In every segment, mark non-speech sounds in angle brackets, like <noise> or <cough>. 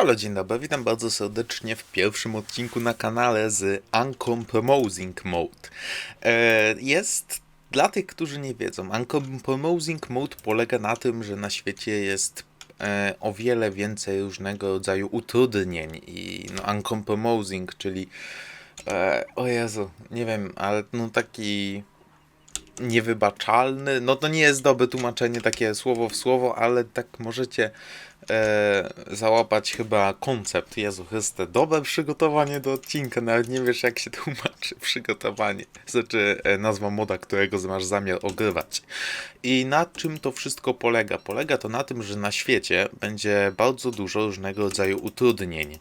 Halo, dzień dobry, witam bardzo serdecznie w pierwszym odcinku na kanale z Uncompromising Mode. E, Jest, dla tych, którzy nie wiedzą, Uncompromising Mode polega na tym, że na świecie jest e, o wiele więcej różnego rodzaju utrudnień i no, Uncompromising, czyli e, o Jezu, nie wiem, ale no taki niewybaczalny. No to nie jest dobre tłumaczenie takie słowo w słowo, ale tak możecie e, załapać chyba koncept. Jezu Chryste, dobre przygotowanie do odcinka, nawet nie wiesz jak się tłumaczy przygotowanie. Znaczy e, nazwa moda, którego masz zamiar ogrywać. I na czym to wszystko polega? Polega to na tym, że na świecie będzie bardzo dużo różnego rodzaju utrudnień.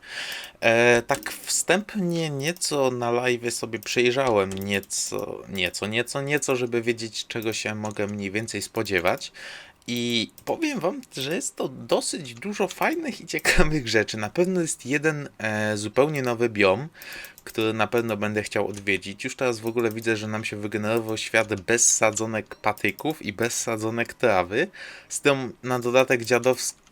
E, tak wstępnie nieco na live sobie przejrzałem, nieco, nieco, nieco, nieco, żeby wiedzieć czego się mogę mniej więcej spodziewać. I powiem wam, że jest to dosyć dużo fajnych i ciekawych rzeczy. Na pewno jest jeden e, zupełnie nowy biom, który na pewno będę chciał odwiedzić. Już teraz w ogóle widzę, że nam się wygenerował świat bez sadzonek patyków i bez sadzonek trawy. Z tym na dodatek dziadowski,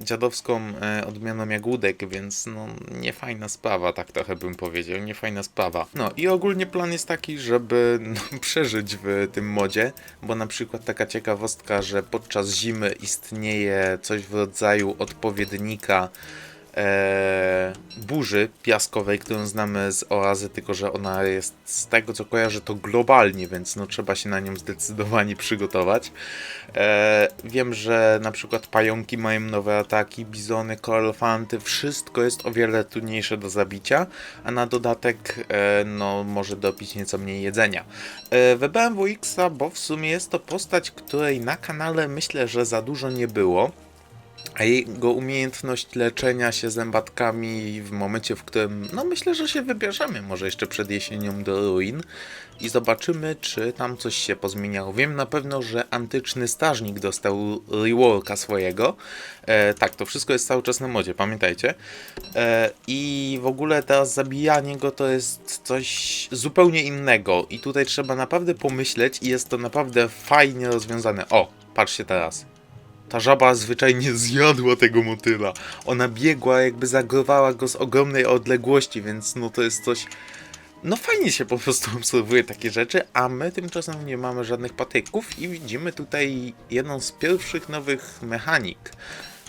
dziadowską e, odmianą jagódek, więc no niefajna sprawa, tak trochę bym powiedział, niefajna sprawa. No i ogólnie plan jest taki, żeby no, <laughs> przeżyć w tym modzie, bo na przykład taka ciekawostka, że podczas zimy istnieje coś w rodzaju odpowiednika e, burzy piaskowej, którą znamy z oazy, tylko że ona jest z tego co kojarzę to globalnie, więc no trzeba się na nią zdecydowanie przygotować. E, wiem, że na przykład pająki mają nowe ataki, bizony, koralofanty, wszystko jest o wiele trudniejsze do zabicia, a na dodatek e, no może dopić nieco mniej jedzenia. E, wybrałem WX-a, bo w sumie jest to postać, której na kanale myślę, że za dużo nie było. A jego umiejętność leczenia się zębatkami w momencie, w którym, no myślę, że się wybierzemy, może jeszcze przed jesienią do ruin i zobaczymy, czy tam coś się pozmieniało. Wiem na pewno, że antyczny strażnik dostał reworka swojego. E, tak, to wszystko jest cały czas na modzie, pamiętajcie. E, I w ogóle teraz zabijanie go to jest coś zupełnie innego i tutaj trzeba naprawdę pomyśleć i jest to naprawdę fajnie rozwiązane. O, patrzcie teraz. Ta żaba zwyczajnie zjadła tego motyla. Ona biegła, jakby zagrywała go z ogromnej odległości, więc no to jest coś. No fajnie się po prostu <laughs> obserwuje takie rzeczy, a my tymczasem nie mamy żadnych patyków i widzimy tutaj jedną z pierwszych nowych mechanik.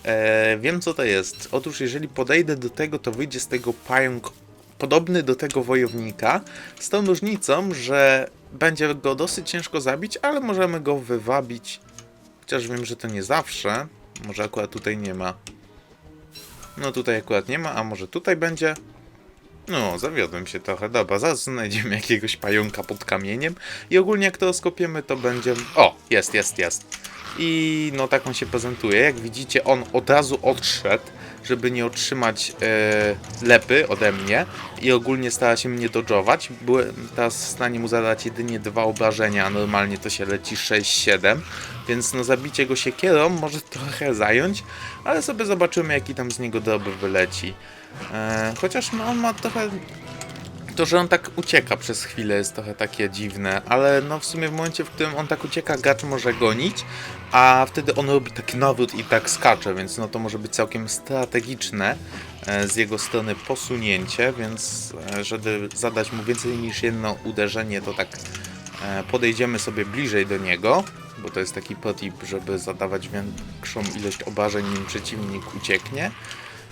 E, wiem co to jest. Otóż jeżeli podejdę do tego, to wyjdzie z tego pająk podobny do tego wojownika, z tą różnicą, że będzie go dosyć ciężko zabić, ale możemy go wywabić Chociaż wiem, że to nie zawsze. Może akurat tutaj nie ma. No tutaj akurat nie ma, a może tutaj będzie? No, zawiodłem się trochę. Dobra, zaraz znajdziemy jakiegoś pająka pod kamieniem. I ogólnie jak to skopiemy, to będzie... O, jest, jest, jest. I no tak on się prezentuje. Jak widzicie, on od razu odszedł, żeby nie otrzymać e, lepy ode mnie. I ogólnie stara się mnie dodżować. Byłem teraz w stanie mu zadać jedynie dwa obrażenia, normalnie to się leci 6-7. Więc no zabicie go siekierą może trochę zająć, ale sobie zobaczymy jaki tam z niego dobry wyleci. E, chociaż no on ma trochę... To, że on tak ucieka przez chwilę jest trochę takie dziwne, ale no w sumie w momencie, w którym on tak ucieka, gacz może gonić, a wtedy on robi taki nawrót i tak skacze, więc no to może być całkiem strategiczne e, z jego strony posunięcie, więc e, żeby zadać mu więcej niż jedno uderzenie, to tak e, podejdziemy sobie bliżej do niego, bo to jest taki potip, żeby zadawać większą ilość obrażeń, nim przeciwnik ucieknie.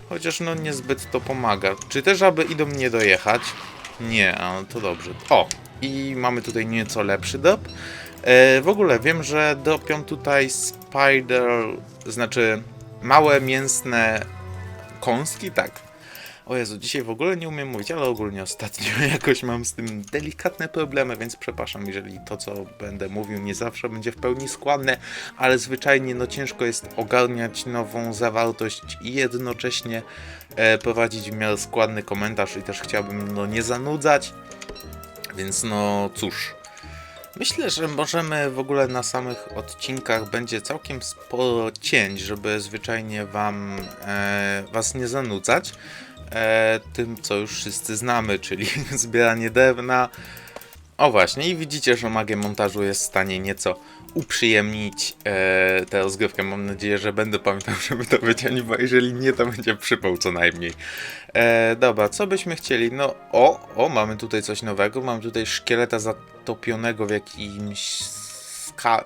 Chociaż no niezbyt to pomaga. Czy też, aby idą mnie dojechać? Nie, a to dobrze. O! I mamy tutaj nieco lepszy drop. E, w ogóle wiem, że dropią tutaj spider, znaczy małe mięsne kąski, tak. O Jezu, dzisiaj w ogóle nie umiem mówić, ale ogólnie ostatnio <laughs> jakoś mam z tym delikatne problemy, więc przepraszam, jeżeli to, co będę mówił, nie zawsze będzie w pełni składne, ale zwyczajnie no ciężko jest ogarniać nową zawartość i jednocześnie e, prowadzić w miarę składny komentarz i też chciałbym no nie zanudzać, więc no cóż. Myślę, że możemy w ogóle na samych odcinkach będzie całkiem sporo cięć, żeby zwyczajnie wam e, was nie zanudzać e, tym, co już wszyscy znamy, czyli <laughs> zbieranie drewna. O właśnie, i widzicie, że magia montażu jest w stanie nieco uprzyjemnić e, tę rozgrywkę. Mam nadzieję, że będę pamiętał, <laughs> żeby to wyciąć, bo jeżeli nie, to będzie przypał co najmniej. E, dobra, co byśmy chcieli? No, o, o, mamy tutaj coś nowego. Mamy tutaj szkieleta zatopionego w jakimś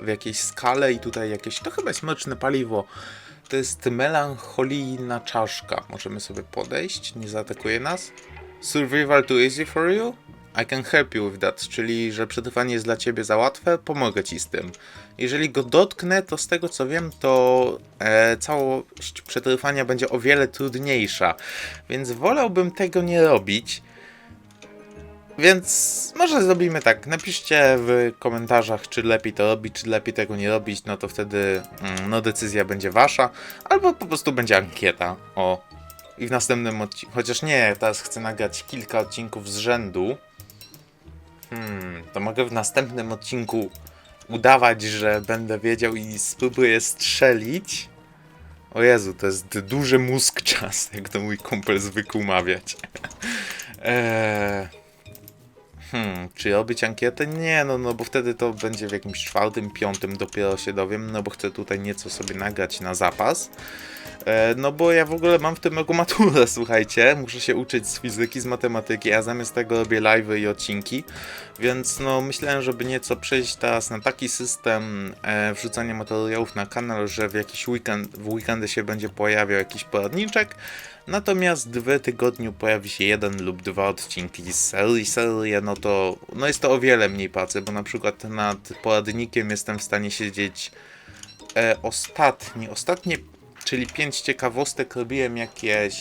w jakiejś skale i tutaj jakieś, to chyba jest mleczne paliwo. To jest melancholijna czaszka. Możemy sobie podejść, nie zaatakuje nas. Survival too easy for you? I can help you with that, czyli że przetrwanie jest dla ciebie za łatwe, pomogę ci z tym. Jeżeli go dotknę, to z tego co wiem, to e, całość przetrwania będzie o wiele trudniejsza, więc wolałbym tego nie robić. Więc może zrobimy tak. Napiszcie w komentarzach, czy lepiej to robić, czy lepiej tego nie robić. No to wtedy mm, no, decyzja będzie wasza. Albo po prostu będzie ankieta. O. I w następnym odcinku. Chociaż nie, teraz chcę nagrać kilka odcinków z rzędu. Hmm, to mogę w następnym odcinku udawać, że będę wiedział i spróbuję strzelić. O Jezu, to jest duży mózg <laughs> czas, jak to mój kumpel zwykł mawiać. <laughs> eee. Hmm, czy robić ankietę? Nie, no, no bo wtedy to będzie w jakimś czwartym, piątym dopiero się dowiem, no bo chcę tutaj nieco sobie nagrać na zapas. E, no bo ja w ogóle mam w tym roku maturę, słuchajcie, muszę się uczyć z fizyki, z matematyki, a zamiast tego robię live'y i odcinki, więc no myślałem, żeby nieco przejść teraz na taki system e, wrzucania materiałów na kanał, że w jakiś weekend, w weekendy się będzie pojawiał jakiś poradniczek, Natomiast w tygodniu pojawi się jeden lub dwa odcinki z serii. Seria, no to no jest to o wiele mniej pracy, bo na przykład nad poradnikiem jestem w stanie siedzieć e, ostatni, ostatnie, czyli 5 ciekawostek robiłem jakieś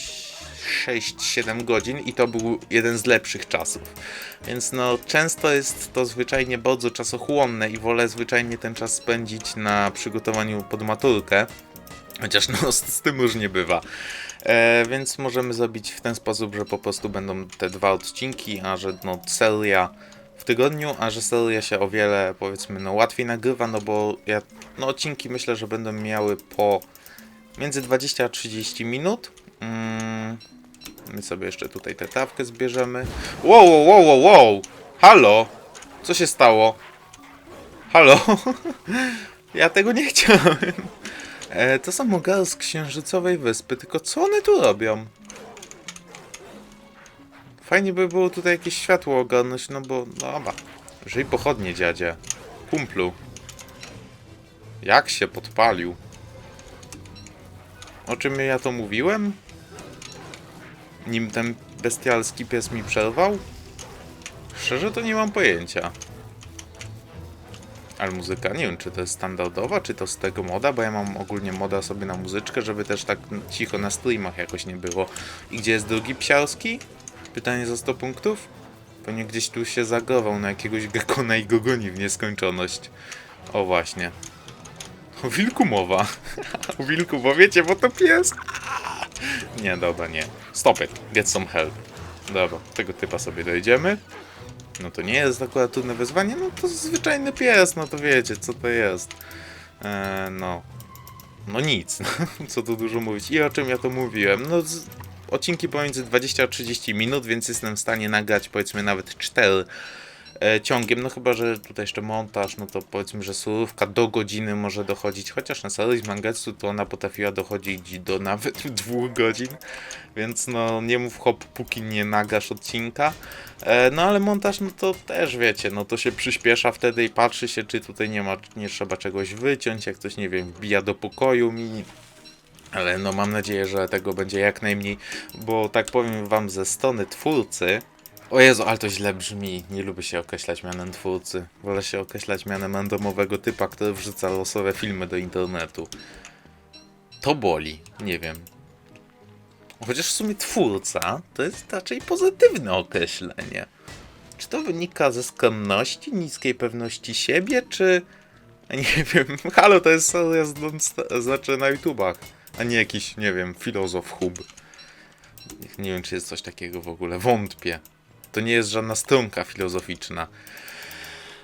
6-7 godzin i to był jeden z lepszych czasów. Więc no często jest to zwyczajnie bardzo czasochłonne i wolę zwyczajnie ten czas spędzić na przygotowaniu pod maturkę. Chociaż no z, z tym już nie bywa. E, więc możemy zrobić w ten sposób, że po prostu będą te dwa odcinki, a że no seria w tygodniu, a że seria się o wiele powiedzmy no łatwiej nagrywa, no bo ja no odcinki myślę, że będą miały po między 20 a 30 minut. Mm, my sobie jeszcze tutaj tę tawkę zbierzemy. Wow, wow, wow, wow, wow! Halo! Co się stało? Halo? <laughs> ja tego nie chciałem. E, to są mogary z księżycowej wyspy, tylko co one tu robią? Fajnie by było tutaj jakieś światło ogarnąć, no bo, no dobra. Żyj pochodnie, dziadzie. Kumplu. Jak się podpalił? O czym ja to mówiłem? Nim ten bestialski pies mi przerwał? Szczerze to nie mam pojęcia. Ale muzyka, nie wiem czy to jest standardowa, czy to z tego moda, bo ja mam ogólnie moda sobie na muzyczkę, żeby też tak cicho na streamach jakoś nie było. I gdzie jest drugi psiarski? Pytanie za 100 punktów? Pewnie gdzieś tu się zagrował na jakiegoś gekona i go goni w nieskończoność. O właśnie. O wilku mowa. o wilku, bo wiecie, bo to pies. nie, dobra, nie. Stop it. Get some help. Dobra, tego typa sobie dojdziemy. No to nie jest akurat trudne wyzwanie, no to zwyczajny pies, no to wiecie, co to jest. Eee, no. No nic, no, <laughs> co tu dużo mówić. I o czym ja to mówiłem? No, z, odcinki pomiędzy 20 a 30 minut, więc jestem w stanie nagrać powiedzmy nawet 4 e, ciągiem, no chyba, że tutaj jeszcze montaż, no to powiedzmy, że surówka do godziny może dochodzić, chociaż na serii z Mangetsu to ona potrafiła dochodzić do nawet <laughs> dwóch godzin, więc no nie mów hop, póki nie nagasz odcinka. E, no ale montaż, no to też wiecie, no to się przyspiesza wtedy i patrzy się, czy tutaj nie ma, nie trzeba czegoś wyciąć, jak ktoś, nie wiem, wbija do pokoju mi, ale no mam nadzieję, że tego będzie jak najmniej, bo tak powiem wam ze strony twórcy, o Jezu, ale to źle brzmi. Nie lubię się określać mianem twórcy. Wolę się określać mianem randomowego typa, który wrzuca losowe filmy do internetu. To boli. Nie wiem. Chociaż w sumie twórca to jest raczej pozytywne określenie. Czy to wynika ze skromności, niskiej pewności siebie, czy... <laughs> Nie wiem. Halo, to jest seria z- znaczy na YouTubach, a nie jakiś, nie wiem, filozof hub. Nie wiem, czy jest coś takiego w ogóle. Wątpię. To nie jest żadna stronka filozoficzna.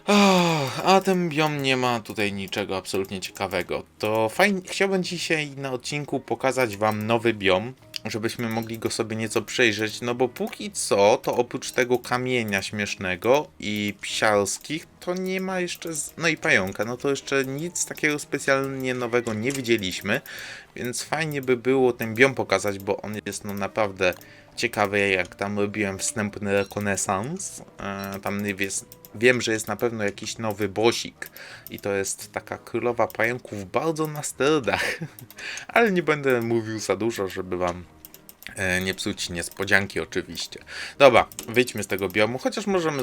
Oh, a ten biom nie ma tutaj niczego absolutnie ciekawego. To fajnie, chciałbym dzisiaj na odcinku pokazać wam nowy biom. żebyśmy mogli go sobie nieco przejrzeć, no bo póki co, to oprócz tego kamienia śmiesznego i psiarskich, to nie ma jeszcze, no i pająka, no to jeszcze nic takiego specjalnie nowego nie widzieliśmy, więc fajnie by było ten biom pokazać, bo on jest no naprawdę ciekawy, jak tam robiłem wstępny rekonesans, e, tam jest, wiem, że jest na pewno jakiś nowy bosik i to jest taka królowa pająków bardzo na sterydach, <laughs> ale nie będę mówił za dużo, żeby wam nie psuć niespodzianki oczywiście. Dobra, wyjdźmy z tego biomu, chociaż możemy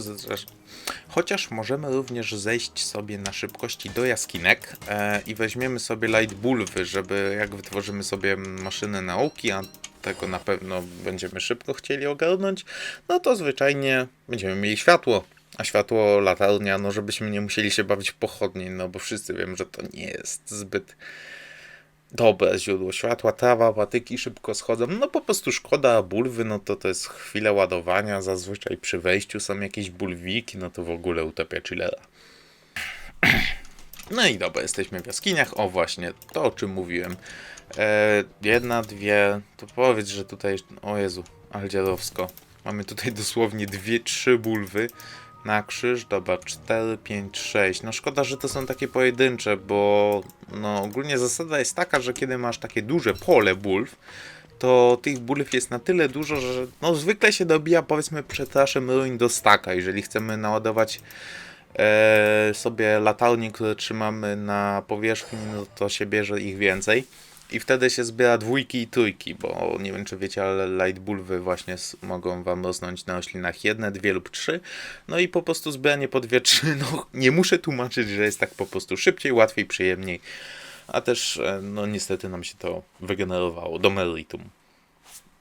chociaż możemy również zejść sobie na szybkości do jaskinek e, i weźmiemy sobie light bulwy, żeby jak wytworzymy sobie maszynę nauki, a tego na pewno będziemy szybko chcieli ogarnąć, no to zwyczajnie będziemy mieli światło. A światło, latarnia, no żebyśmy nie musieli się bawić w pochodnie, no bo wszyscy wiemy, że to nie jest zbyt dobre źródło światła, trawa, patyki szybko schodzą, no po prostu szkoda bulwy, no to to jest chwilę ładowania, zazwyczaj przy wejściu są jakieś bulwiki, no to w ogóle utopia chillera. <clears throat> No i dobra, jesteśmy w jaskiniach, o właśnie, to o czym mówiłem. E, jedna, dwie, to powiedz, że tutaj, o Jezu, ale dziadowsko. Mamy tutaj dosłownie dwie, trzy bulwy na krzyż, dobra, 4, 5, 6. No szkoda, że to są takie pojedyncze, bo no ogólnie zasada jest taka, że kiedy masz takie duże pole bulw, to tych bulw jest na tyle dużo, że no zwykle się dobija powiedzmy przepraszam ruin do staka, jeżeli chcemy naładować e, sobie latarnie, które trzymamy na powierzchni, no to się bierze ich więcej. I wtedy się zbiera dwójki i trójki, bo nie wiem czy wiecie, ale light bulwy właśnie mogą wam rosnąć na roślinach jedne, dwie lub trzy. No i po prostu zbieranie po dwie, trzy, no nie muszę tłumaczyć, że jest tak po prostu szybciej, łatwiej, przyjemniej. A też, e, no niestety nam się to wygenerowało do meritum.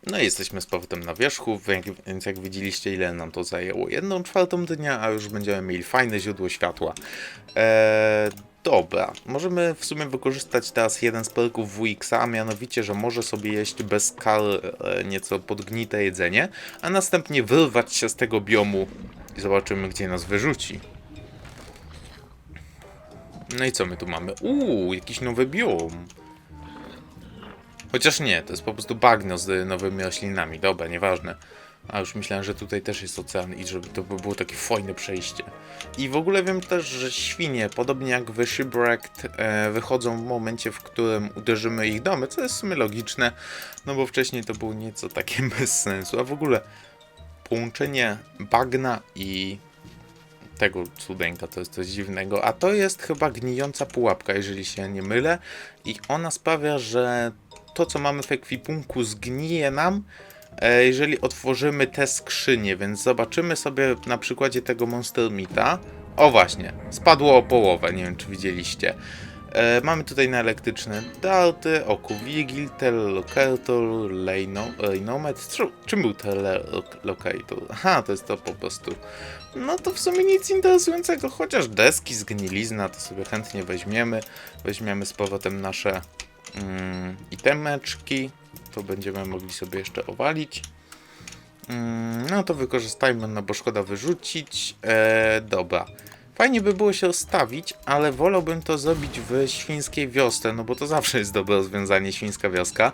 No i jesteśmy z powrotem na wierzchu, wie- więc jak widzieliście ile nam to zajęło jedną czwartą dnia, a już będziemy mieli fajne źródło światła. Eee, dobra, możemy w sumie wykorzystać teraz jeden z perków WX, a mianowicie, że może sobie jeść bez kar e, nieco podgnite jedzenie, a następnie wyrwać się z tego biomu i zobaczymy gdzie nas wyrzuci. No i co my tu mamy? Uuu, jakiś nowy biom. Chociaż nie, to jest po prostu bagno z nowymi roślinami. Dobra, nieważne. A już myślałem, że tutaj też jest ocean i żeby to by było takie fajne przejście. I w ogóle wiem też, że świnie, podobnie jak w Shipwrecked, wychodzą w momencie, w którym uderzymy ich domy, co jest w sumie logiczne, no bo wcześniej to było nieco takie <laughs> bez sensu. A w ogóle połączenie bagna i tego cudeńka to jest coś dziwnego, a to jest chyba gnijąca pułapka, jeżeli się nie mylę i ona sprawia, że to co mamy w ekwipunku zgnije nam, jeżeli otworzymy te skrzynie, więc zobaczymy sobie na przykładzie tego Monster Meata. O właśnie, spadło o połowę, nie wiem czy widzieliście. E, mamy tutaj na elektryczne darty, oku Vigil, telelocator. Tru- Czym był telelocator? Aha, to jest to po prostu. No to w sumie nic interesującego, chociaż deski, zgnilizna to sobie chętnie weźmiemy. Weźmiemy z powrotem nasze mm, itemeczki. To będziemy mogli sobie jeszcze owalić. Mm, no to wykorzystajmy, no bo szkoda wyrzucić. E, dobra. Fajnie by było się rozstawić, ale wolałbym to zrobić w świńskiej wiosce, no bo to zawsze jest dobre rozwiązanie, świńska wioska.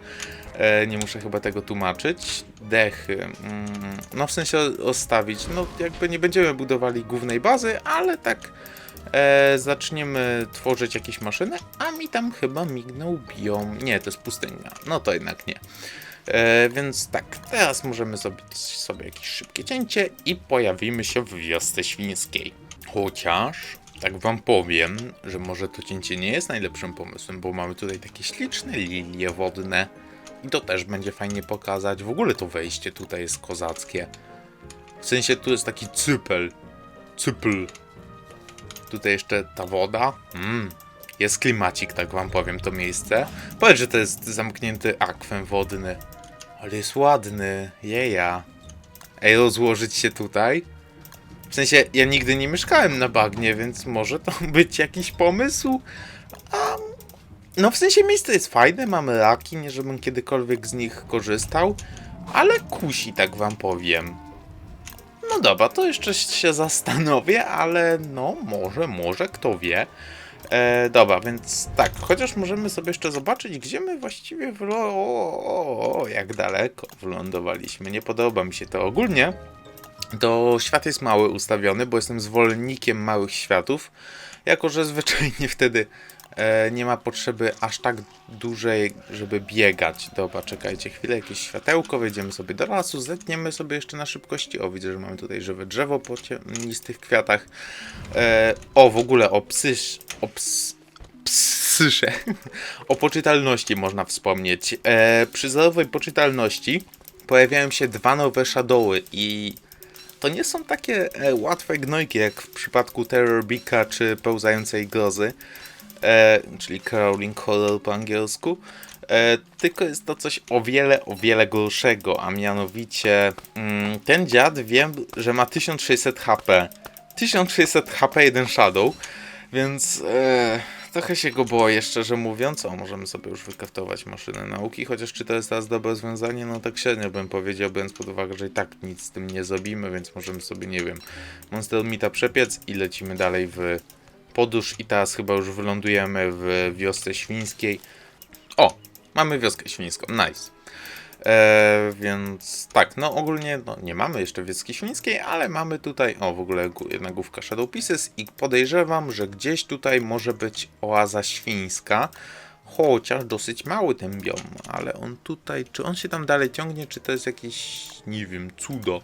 E, nie muszę chyba tego tłumaczyć. Dechy. Mm, no w sensie rozstawić. No jakby nie będziemy budowali głównej bazy, ale tak e, zaczniemy tworzyć jakieś maszyny, a mi tam chyba mignął biom. Nie, to jest pustynia. No to jednak nie. E, więc tak, teraz możemy zrobić sobie jakieś szybkie cięcie i pojawimy się w wiosce świńskiej. Chociaż, tak wam powiem, że może to cięcie nie jest najlepszym pomysłem, bo mamy tutaj takie śliczne lilie wodne i to też będzie fajnie pokazać. W ogóle to wejście tutaj jest kozackie. W sensie tu jest taki cypel. Cypl. Tutaj jeszcze ta woda. Mm. Jest klimacik, tak wam powiem, to miejsce. Powiedz, że to jest zamknięty akwem wodny. Ale jest ładny. Jeja. Ej, rozłożyć się tutaj? W sensie, ja nigdy nie mieszkałem na bagnie, więc może to <laughs> być jakiś pomysł. A, no w sensie miejsce jest fajne, mamy raki, nie żebym kiedykolwiek z nich korzystał, ale kusi, tak wam powiem. No dobra, to jeszcze się zastanowię, ale no może, może, kto wie. E, dobra, więc tak, chociaż możemy sobie jeszcze zobaczyć, gdzie my właściwie wlo... O, o, o, jak daleko wylądowaliśmy. Nie podoba mi się to ogólnie. To świat jest mały ustawiony, bo jestem zwolennikiem małych światów, jako że zwyczajnie wtedy nie ma potrzeby aż tak dużej, żeby biegać. Dobra, czekajcie chwilę, jakieś światełko, wejdziemy sobie do lasu, zetniemy sobie jeszcze na szybkości. O, widzę, że mamy tutaj żywe drzewo po ciemnistych kwiatach. E, o, w ogóle o psysz, o ps, psysze, <laughs> o poczytalności można wspomnieć. E, przy zerowej poczytalności pojawiają się dwa nowe shadowy i to nie są takie e, łatwe gnojki jak w przypadku Terror Bika czy Pełzającej Grozy, e, czyli Crawling Horror po angielsku, e, tylko jest to coś o wiele, o wiele gorszego, a mianowicie mm, ten dziad wiem, że ma 1600 HP. 1600 HP jeden Shadow, więc e, trochę się go boję, szczerze mówiąc. O, możemy sobie już wykraftować maszynę nauki, chociaż czy to jest teraz dobre rozwiązanie? No tak średnio bym powiedział, biorąc pod uwagę, że i tak nic z tym nie zrobimy, więc możemy sobie, nie wiem, Monster Mita przepiec i lecimy dalej w podróż i teraz chyba już wylądujemy w wiosce świńskiej. O, mamy wioskę świńską, nice. E, więc tak, no ogólnie no, nie mamy jeszcze wioski świńskiej, ale mamy tutaj, o w ogóle gó- jedna główka Shadow Pieces i podejrzewam, że gdzieś tutaj może być oaza świńska, chociaż dosyć mały ten biom, ale on tutaj, czy on się tam dalej ciągnie, czy to jest jakieś, nie wiem, cudo.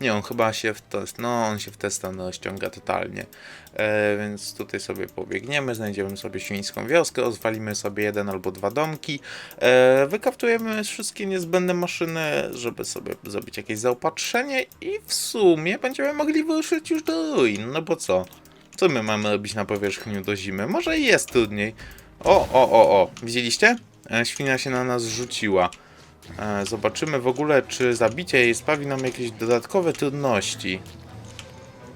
Nie, on chyba się w test, no on się w tę stronę ściąga totalnie. E, więc tutaj sobie pobiegniemy, znajdziemy sobie świńską wioskę, rozwalimy sobie jeden albo dwa domki, e, wszystkie niezbędne maszyny, żeby sobie zrobić jakieś zaopatrzenie i w sumie będziemy mogli wyruszyć już do ruin, no bo co? Co my mamy robić na powierzchni do zimy? Może jest trudniej. O, o, o, o, widzieliście? E, świnia się na nas rzuciła. E, zobaczymy w ogóle, czy zabicie jej sprawi nam jakieś dodatkowe trudności.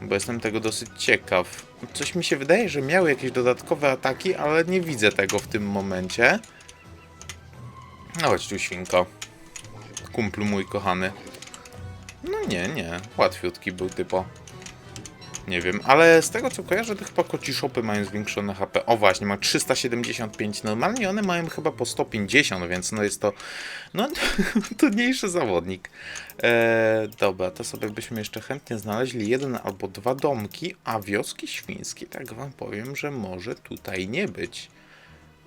Bo jestem tego dosyć ciekaw. Coś mi się wydaje, że miały jakieś dodatkowe ataki, ale nie widzę tego w tym momencie. No chodź tu, świnko. Kumplu mój kochany. No nie, nie. Łatwiutki był typo. Nie wiem, ale z tego co kojarzę, to chyba kociszopy mają zwiększone HP. O właśnie, ma 375 normalnie, one mają chyba po 150, więc no jest to no <laughs> trudniejszy zawodnik. Eee, dobra, to sobie byśmy jeszcze chętnie znaleźli jeden albo dwa domki, a wioski świńskie, tak wam powiem, że może tutaj nie być.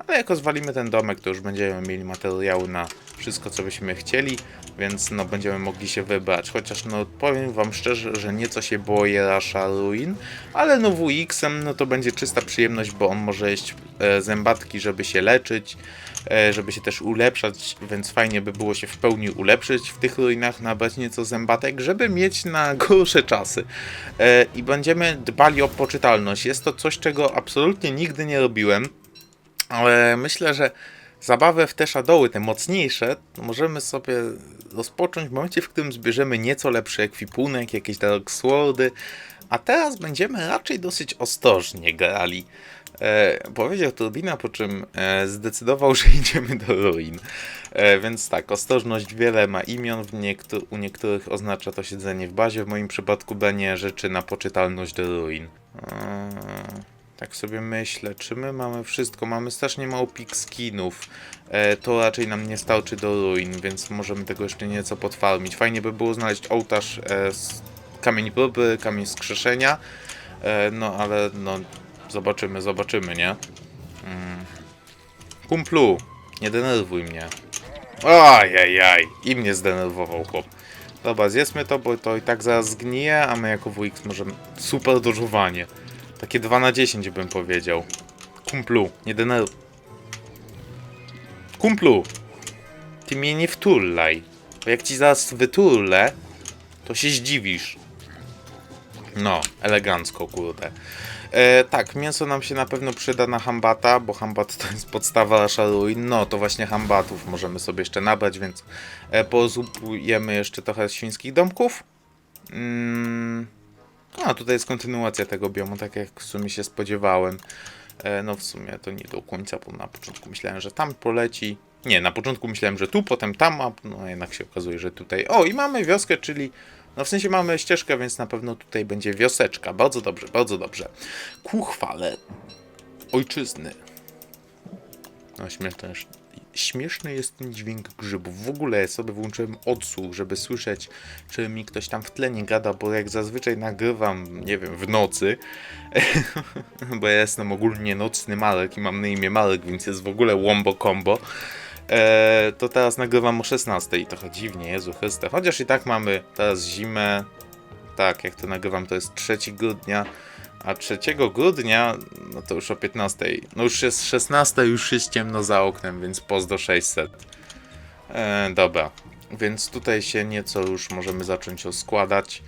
Ale jak rozwalimy ten domek, to już będziemy mieli materiały na wszystko, co byśmy chcieli, więc no będziemy mogli się wybrać. Chociaż no powiem wam szczerze, że nieco się boję Rasha Ruin, ale no WX-em no to będzie czysta przyjemność, bo on może jeść e, zębatki, żeby się leczyć, e, żeby się też ulepszać, więc fajnie by było się w pełni ulepszyć w tych ruinach, nabrać nieco zębatek, żeby mieć na <laughs> gorsze czasy. E, I będziemy dbali o poczytalność. Jest to coś, czego absolutnie nigdy nie robiłem. Ale myślę, że zabawę w te shadowy, te mocniejsze, możemy sobie rozpocząć w momencie, w którym zbierzemy nieco lepszy ekwipunek, jakieś Dark Swordy, a teraz będziemy raczej dosyć ostrożnie grali. E, powiedział Turbina, po czym e, zdecydował, <laughs> że idziemy do ruin. E, więc tak, ostrożność wiele ma imion, niektó- u niektórych oznacza to siedzenie w bazie, w moim przypadku branie rzeczy na poczytalność do ruin. Eee, tak sobie myślę, czy my mamy wszystko? Mamy strasznie mało pik skinów. E, to raczej nam nie starczy do ruin, więc możemy tego jeszcze nieco podfarmić. Fajnie by było znaleźć ołtarz e, z kamień próby, kamień skrzeszenia. E, no ale no, zobaczymy, zobaczymy, nie? Mm. Kumplu, nie denerwuj mnie. Ajajaj, i mnie zdenerwował chłop. Dobra, zjedzmy to, bo to i tak zaraz zgnije, a my jako WX możemy... Super dożuwanie. Takie 2 na 10 bym powiedział. Kumplu, nie denerwuj. Kumplu, ty mnie nie wturlaj. Bo jak ci zaraz wyturlę, to się zdziwisz. No, elegancko, kurde. E, tak, mięso nam się na pewno przyda na hambata, bo hambat to jest podstawa nasza. No, to właśnie hambatów możemy sobie jeszcze nabrać, więc e, pozupujemy jeszcze trochę świńskich domków. Mm. A, tutaj jest kontynuacja tego biomu, tak jak w sumie się spodziewałem. E, no w sumie to nie do końca, bo na początku myślałem, że tam poleci. Nie, na początku myślałem, że tu, potem tam, a no jednak się okazuje, że tutaj. O, i mamy wioskę, czyli. No w sensie mamy ścieżkę, więc na pewno tutaj będzie wioseczka. Bardzo dobrze, bardzo dobrze. Ku chwale ojczyzny. No śmieszne, śmieszny jest ten dźwięk grzybów. W ogóle sobie włączyłem odsłuch, żeby słyszeć, czy mi ktoś tam w tle nie gada, bo jak zazwyczaj nagrywam, nie wiem, w nocy, <laughs> bo ja jestem ogólnie nocny Marek i mam na imię Marek, więc jest w ogóle łombo combo. E, to teraz nagrywam o 16 i trochę dziwnie, Jezu Chryste. Chociaż i tak mamy teraz zimę. Tak, jak to nagrywam, to jest 3 grudnia. A 3 grudnia, no to już o 15. No już jest 16, już jest ciemno za oknem, więc pozdro 600. E, dobra, więc tutaj się nieco już możemy zacząć rozkładać.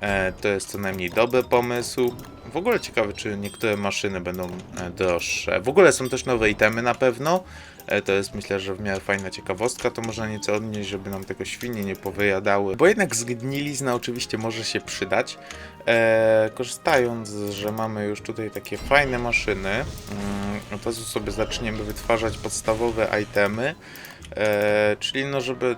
E, to jest co najmniej dobry pomysł. W ogóle ciekawe, czy niektóre maszyny będą e, droższe. W ogóle są też nowe itemy na pewno. E, to jest myślę, że w miarę fajna ciekawostka. To można nieco odnieść, żeby nam tego świnie nie powyjadały. Bo jednak zgnilizna oczywiście może się przydać. E, korzystając, że mamy już tutaj takie fajne maszyny, mm, od razu sobie zaczniemy wytwarzać podstawowe itemy. E, czyli no, żeby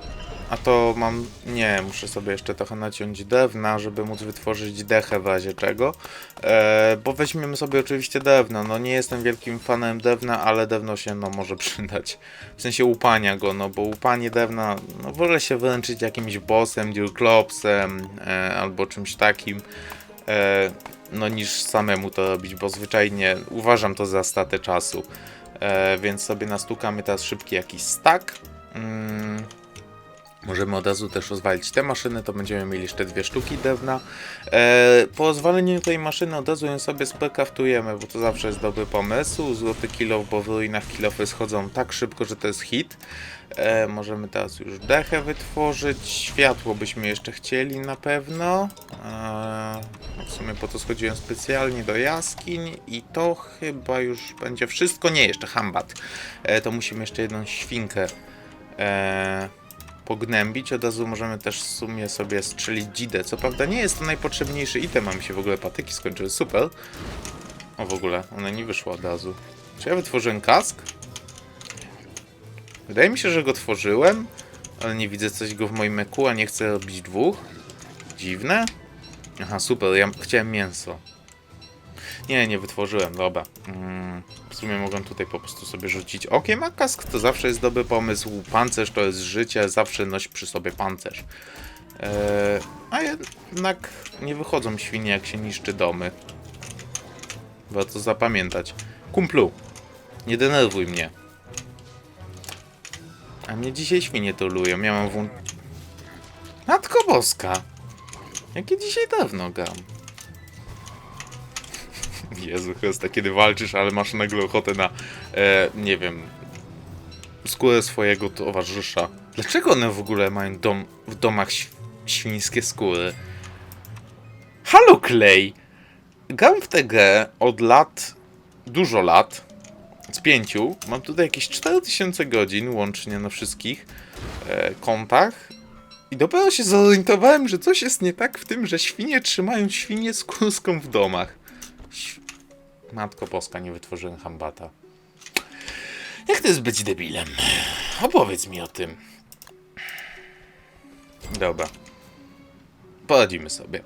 a to mam. Nie, muszę sobie jeszcze trochę naciąć drewna, żeby móc wytworzyć dechę w razie czego. E, bo weźmiemy sobie oczywiście drewno. No nie jestem wielkim fanem drewna, ale drewno się no może <laughs> przydać. W sensie łupania go, no bo łupanie drewna, no wolę się wręczyć jakimś bossem, durklopsem e, albo czymś takim. E, no niż samemu to robić, bo zwyczajnie uważam to za statę czasu. E, więc sobie nastukamy teraz szybki jakiś stack. Mm. Możemy od razu też rozwalić te maszyny, to będziemy mieli jeszcze dwie sztuki drewna. E, po rozwaleniu tej maszyny od razu ją sobie spekraftujemy, bo to zawsze jest dobry pomysł. Złoty kilof, bo w ruinach kilofy schodzą tak szybko, że to jest hit. E, możemy teraz już dechę wytworzyć. Światło byśmy jeszcze chcieli na pewno. E, w sumie po to schodziłem specjalnie do jaskiń i to chyba już będzie wszystko. Nie, jeszcze hambat. E, to musimy jeszcze jedną świnkę e, pognębić. Od razu możemy też w sumie sobie strzelić dzidę. Co prawda nie jest to najpotrzebniejszy item, mi się w ogóle patyki skończyły. Super. O w ogóle, ona nie wyszła od razu. Czy ja wytworzyłem kask? Wydaje mi się, że go tworzyłem, ale nie widzę coś go w moim eku, a nie chcę robić dwóch. Dziwne. Aha, super, ja chciałem mięso. Nie, nie wytworzyłem, dobra. Mm, w sumie mogłem tutaj po prostu sobie rzucić okiem, a kask to zawsze jest dobry pomysł. Pancerz to jest życie, zawsze noś przy sobie pancerz. Eee, a jednak nie wychodzą świnie, jak się niszczy domy. Warto zapamiętać. Kumplu, nie denerwuj mnie. A mnie dzisiaj świnie tolują. Miałem włą... Matko Boska! Jakie dzisiaj dawno gam. Jezu Chryste, kiedy walczysz, ale masz nagle ochotę na, e, nie wiem, skórę swojego towarzysza. Dlaczego one w ogóle mają dom, w domach świńskie skóry? Halo Clay! Gram w tę grę od lat, dużo lat, z pięciu. Mam tutaj jakieś 4000 godzin łącznie na wszystkich e, kontach. I dopiero się zorientowałem, że coś jest nie tak w tym, że świnie trzymają świnię skórską w domach. Ś- Matko Boska, nie wytworzyłem hambata. Jak to jest być debilem? Opowiedz mi o tym. Dobra. Poradzimy sobie.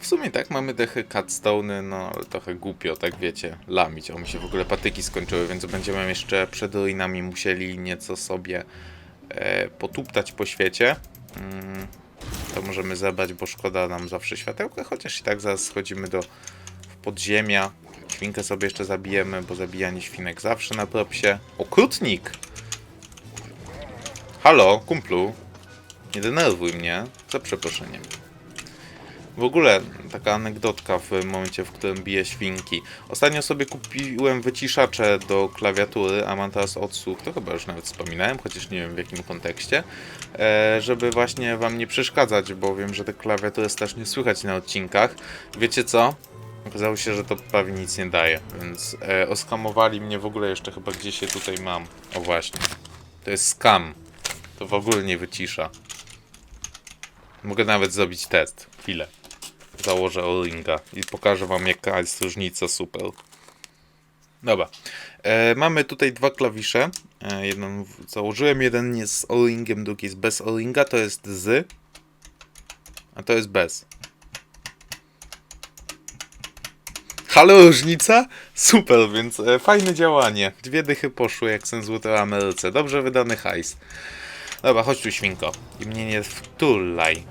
W sumie tak, mamy te cutstone, no trochę głupio, tak wiecie, lamić. O, mi się w ogóle patyki skończyły, więc będziemy jeszcze przed ruinami musieli nieco sobie e, potuptać po świecie. Mm, to możemy zabrać, bo szkoda nam zawsze światełka, chociaż i tak zaraz schodzimy do podziemia. Świnkę sobie jeszcze zabijemy, bo zabijanie świnek zawsze na propsie. Okrutnik! Halo, kumplu. Nie denerwuj mnie, za przeproszeniem. W ogóle taka anegdotka w momencie, w którym biję świnki. Ostatnio sobie kupiłem wyciszacze do klawiatury, a mam teraz odsłuch, to chyba już nawet wspominałem, chociaż nie wiem w jakim kontekście, e, żeby właśnie wam nie przeszkadzać, bo wiem, że te klawiatury strasznie słychać na odcinkach. Wiecie co? Okazało się, że to prawie nic nie daje, więc e, oskamowali mnie w ogóle jeszcze chyba gdzieś je tutaj mam. O właśnie. To jest scam. To w ogóle nie wycisza. Mogę nawet zrobić test. Chwilę. Założę O-ringa i pokażę wam jaka jest różnica super. Dobra. E, mamy tutaj dwa klawisze. E, jeden założyłem, jeden jest z O-ringiem, drugi jest bez O-ringa. To jest z, a to jest bez. Ale różnica? Super, więc e, fajne działanie. Dwie dychy poszły, jak sen złote Ameryce. Dobrze wydany hajs. Dobra, chodź tu, świnko. I mnie nie wtulaj.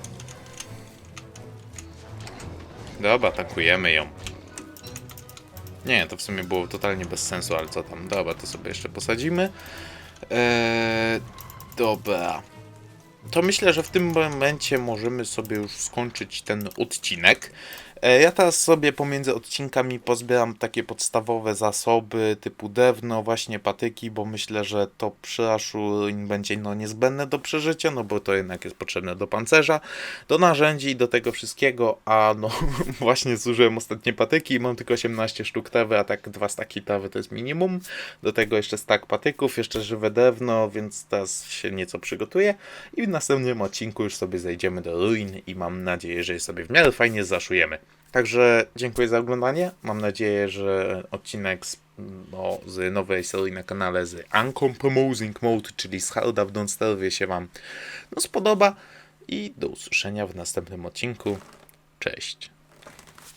Dobra, tankujemy ją. Nie, to w sumie było totalnie bez sensu, ale co tam. Dobra, to sobie jeszcze posadzimy. Eee, dobra. To myślę, że w tym momencie możemy sobie już skończyć ten odcinek. E, Ja teraz sobie pomiędzy odcinkami pozbieram takie podstawowe zasoby typu drewno, właśnie patyki, bo myślę, że to przy Ashurin będzie no niezbędne do przeżycia, no bo to jednak jest potrzebne do pancerza, do narzędzi do tego wszystkiego, a no <laughs> właśnie zużyłem ostatnie patyki i mam tylko 18 sztuk trawy, a tak dwa staki trawy to jest minimum. Do tego jeszcze stak patyków, jeszcze żywe drewno, więc teraz się nieco przygotuję i w następnym odcinku już sobie zejdziemy do ruin i mam nadzieję, że je sobie w miarę fajnie zaszujemy. Także dziękuję za oglądanie. Mam nadzieję, że odcinek z, no, z nowej serii na kanale z Uncompromising Mode, czyli z Harda w Don't Starve się Wam no, spodoba. I do usłyszenia w następnym odcinku. Cześć.